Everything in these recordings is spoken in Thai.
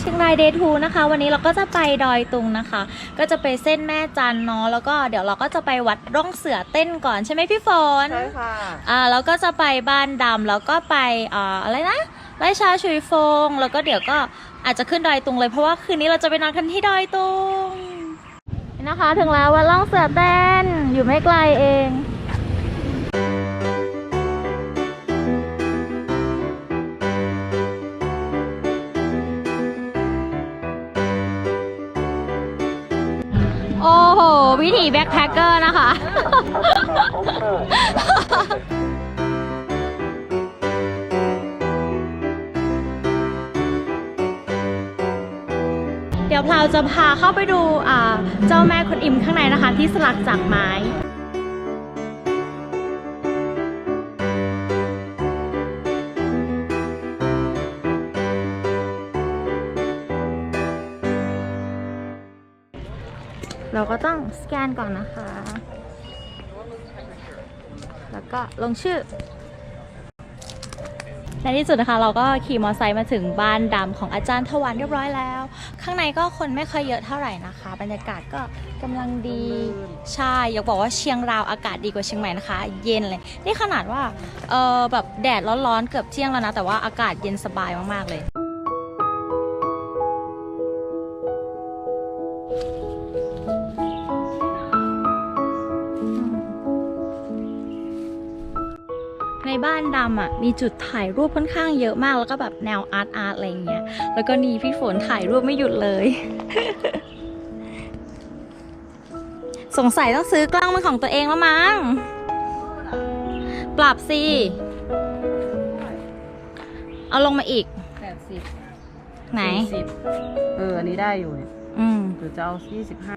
เชียงรายเดย์ทูนะคะ วันนี้เราก็จะไปดอยตุงนะคะ ก็จะไปเส้นแม่จันเนาะแล้วก็เดี๋ยวเราก็จะไปวัดร่องเสือเต้นก่อนใช่ไหมพี่ฝนใช่ค่ะอ่าแล้วก็จะไปบ้านดำแล้วก็ไปอ่าอะไรนะไร่ชาชุยฟง แล้วก็เดี๋ยวก็อาจจะขึ้นดอยตุงเลยเพราะว่าคืนนี้เราจะไปนอนกันที่ดอยตุงนี่นะคะ ถึงแล้ววัดร่องเสือเต้นอยู่ไม่ไกลเอง วิถีแบ็คแพคเกอร์นะคะ เดี๋ยวพราวจะพาเข้าไปดูเจ้าแม่คุณอิมข้างในนะคะ ที่สลักจากไม้ เราก็ต้องสแกนก่อนนะคะ แล้วก็ลงชื่อในที่สุดนะคะเราก็ขี่มอเตอร์ไซค์มาถึงบ้านดำของอาจารย์ทวันเรียบร้อยแล้ว ข้างในก็คนไม่ค่อยเยอะเท่าไหร่นะคะ บรรยากาศก็กำลังดีใช่อยากบอกว่าเชียงราวอากาศดีกว่าเชียงใหม่นะคะ เย็นเลยนี่ขนาดว่าเออแบบแดดร้อนๆเกือบเที่ยงแล้วนะแต่ว่าอากาศเย็นสบายมากๆเลย บ้านดำอะมีจุดถ่ายรูปค่อนข้างเยอะมากแล้วก็แบบแนวอาร์ตอาร์ตอะไรอย่างเงี้ยแล้วก็นี่พี่ฝนถ่ายรูปไม่หยุดเลย สงสัยต้องซื้อกล้องเป็นของตัวเองแล้วมั้งปรับสิเอาลงมาอีกแปดสิบไหน สิบเออ อันนี้ได้อยู่เนี่ย อืมหรือจะเอายี่สิบห้า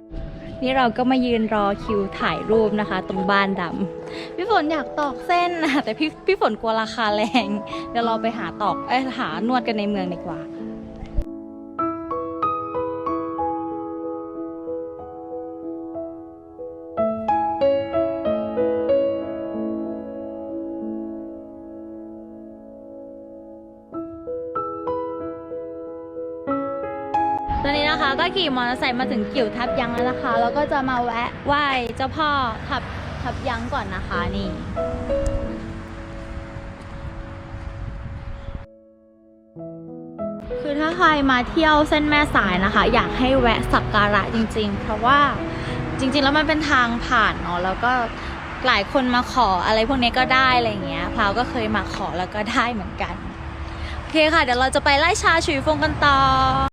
นี่เราก็มายืนรอคิวถ่ายรูปนะคะ ตรงบ้านดำพี่ฝนอยากตอกเส้นนะแต่พี่พี่ฝนกลัวราคาแรง เดี๋ยวเราไปหาตอกเอ้ยหานวดกันในเมืองดีกว่า ก็ขี่มอเตอร์ไซค์มาถึงกิ่วทับยังแล้วนะคะ แล้วก็จะมาแวะไหว้เจ้าพ่อทับทับยังก่อนนะคะนี่คือถ้าใครมาเที่ยวเส้นแม่สายนะคะ อยากให้แวะสักการะจริง ๆ เพราะว่าจริง ๆ แล้วมันเป็นทางผ่านเนาะแล้วก็หลายคนมาขออะไรพวกนี้ก็ได้อะไรเงี้ยพราวก็เคยมาขอแล้วก็ได้เหมือนกัน โอเคค่ะ เดี๋ยวเราจะไปไล่ชาฉุยฟงกันต่อ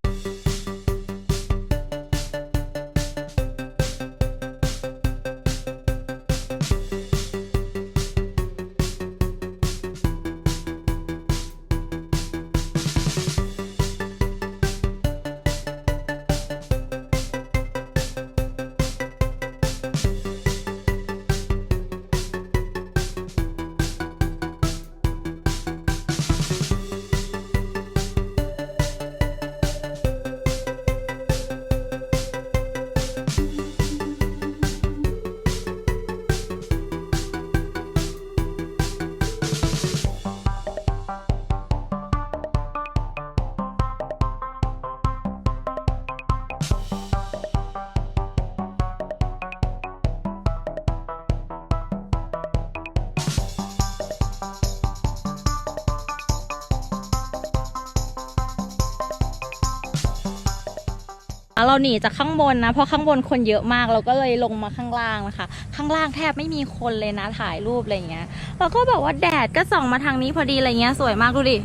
เราหนีจากข้างบนนะ เพราะข้างบนคนเยอะมาก เราก็เลยลงมาข้างล่างนะคะ ข้างล่างแทบไม่มีคนเลยนะถ่ายรูปอะไรเงี้ยเราก็แบบว่าแดดก็ส่องมาทางนี้พอดีอะไรเงี้ยสวยมากดูดิ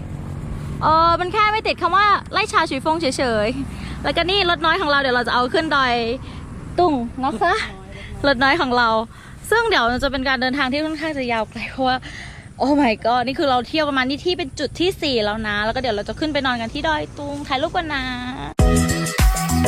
เออมันแค่ไม่ติดคำว่าไล่ชาชุยฟงเฉยๆ แล้วก็นี่รถน้อยของเราเดี๋ยวเราจะเอาขึ้นดอยตุงนะคะรถน้อยของเรา ซึ่งเดี๋ยวจะเป็นการเดินทางที่ค่อนข้างจะยาวไกลเพราะว่าโอ้ my god นี่คือเราเที่ยวกันมานี่ที่เป็นจุดที่ 4 แล้วนะ แล้วก็เดี๋ยวเราจะขึ้นไปนอนกันที่ดอยตุงถ่ายรูปกันนะโค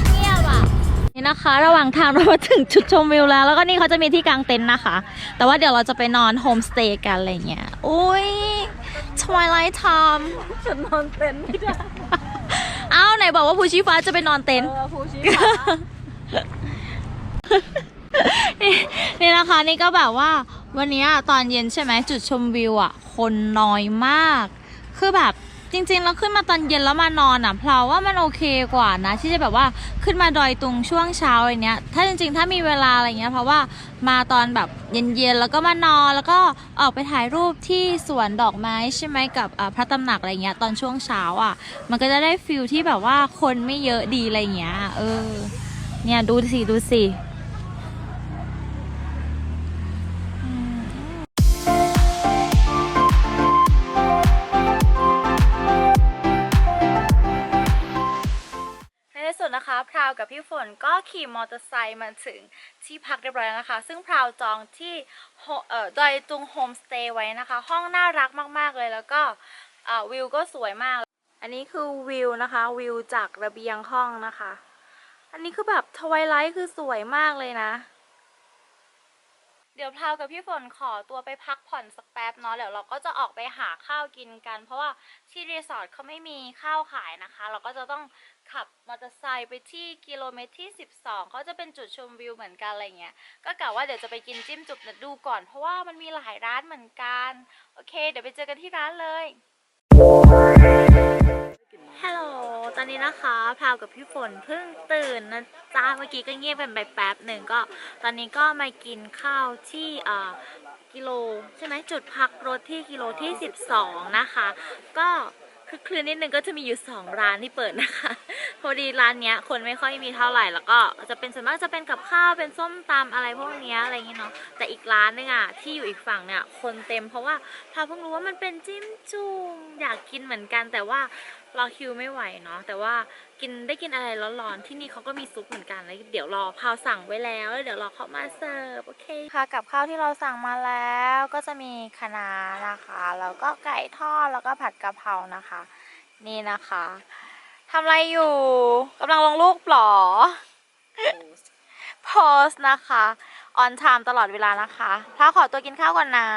ตรเงียบอะนี่นะคะระหว่างทางเรามาถึงจุดชมวิวแล้ว แล้วก็นี่เขาจะมีที่กางเต็นท์นะคะ แต่ว่าเดี๋ยวเราจะไปนอนโฮมสเตย์กันอะไรเงี้ยอุ้ย Twilight Time ฉันนอนเต็นท์ไม่ได้เอาอ้าวไหนบอกว่าภูชีฟ้าจะไปนอนเต็นท์เออภูชีนี่ นี่นะคะนี่ก็แบบว่าวันนี้ตอนเย็นใช่ไหมจุดชมวิวอะ คนน้อยมาก คือแบบจริงๆ แล้วขึ้นมาตอนเย็นแล้วมานอนอะเพราว่ามันโอเคกว่านะ ที่จะแบบว่าขึ้นมาดอยตุงช่วงเช้าอะไรเนี้ย ถ้าจริงๆ ถ้ามีเวลาอะไรเงี้ย เพราะว่ามาตอนแบบเย็นๆ แล้วก็มานอนแล้วก็ออกไปถ่ายรูปที่สวนดอกไม้ใช่ไหมกับพระตำหนักอะไรเงี้ยตอนช่วงเช้าอะ มันก็จะได้ฟิลที่แบบว่าคนไม่เยอะดีอะไรเงี้ย เออ เนี่ยดูสิ ดูสิในที่สุดนะคะพราวกับพี่ฝนก็ขี่มอเตอร์ไซค์มาถึงที่พักเรียบร้อยแล้วนะคะ ซึ่งพราวจองที่เอ่อดอยตุงโฮมสเตย์ไว้นะคะ ห้องน่ารักมาก ๆ เลยแล้วก็วิวก็สวยมาก อันนี้คือวิวนะคะ วิวจากระเบียงห้องนะคะ อันนี้คือแบบทวายไลท์คือสวยมากเลยนะ เดี๋ยวพราวกับพี่ฝนขอตัวไปพักผ่อนสักแป๊บเนาะเดี๋ยวเราก็จะออกไปหาข้าวกินกัน เพราะว่าที่รีสอร์ทเขาไม่มีข้าวขายนะคะ เราก็จะต้องขับมอเตอร์ไซค์ไปที่กิโลเมตรที่ 12เขาจะเป็นจุดชมวิวเหมือนกันอะไรเงี้ย ก็กะว่าเดี๋ยวจะไปกินจิ้มจุ่มดูก่อน เพราะว่ามันมีหลายร้านเหมือนกัน โอเค เดี๋ยวไปเจอกันที่ร้านเลย นี้นะคะพาวกับพี่ฝนเพิ่งตื่นนะจ้าเมื่อกี้ก็เงียบเป็นไปแป๊บหนึ่งก็ ตอนนี้ก็มากินข้าวที่อ่ากิโลใช่ไหมจุดพักรถที่กิโลที่ 12 นะคะ ก็คือคลืนนิดนึงก็จะมีอยู่ 2 ร้านที่เปิดนะคะ พอดีร้านเนี้ยคนไม่ค่อยมีเท่าไหร่แล้วก็จะเป็นส่วนมากจะเป็นกับข้าวเป็นส้มตำอะไรพวกเนี้ยอะไรอย่างเงี้ยเนาะแต่อีกร้านนึงอะที่อยู่อีกฝั่งเนี่ยคนเต็มเพราะว่าพาเพิ่งรู้ว่ามันเป็นจิ้มจุ่มากกินเหมือนกัน แต่ว่ารอคิวไม่ไหวเนาะแต่ว่ากินได้กินอะไรร้อนๆที่นี่เขาก็มีซุปเหมือนกันแล้วเดี๋ยวรอพาวสั่งไว้แล้วแล้วเดี๋ยวรอเขามาเสิร์ฟโอเคค่ะกับข้าวที่เราสั่งมาแล้วก็จะมีคะน้านะคะแล้วก็ไก่ทอดแล้วก็ผัดกะเพรานะคะ นี่นะคะทำอะไรอยู่กำลังลงรูปเหรอโพสนะคะออนไทม์ตลอดเวลานะคะพาขอตัวกินข้าวก่อนนะ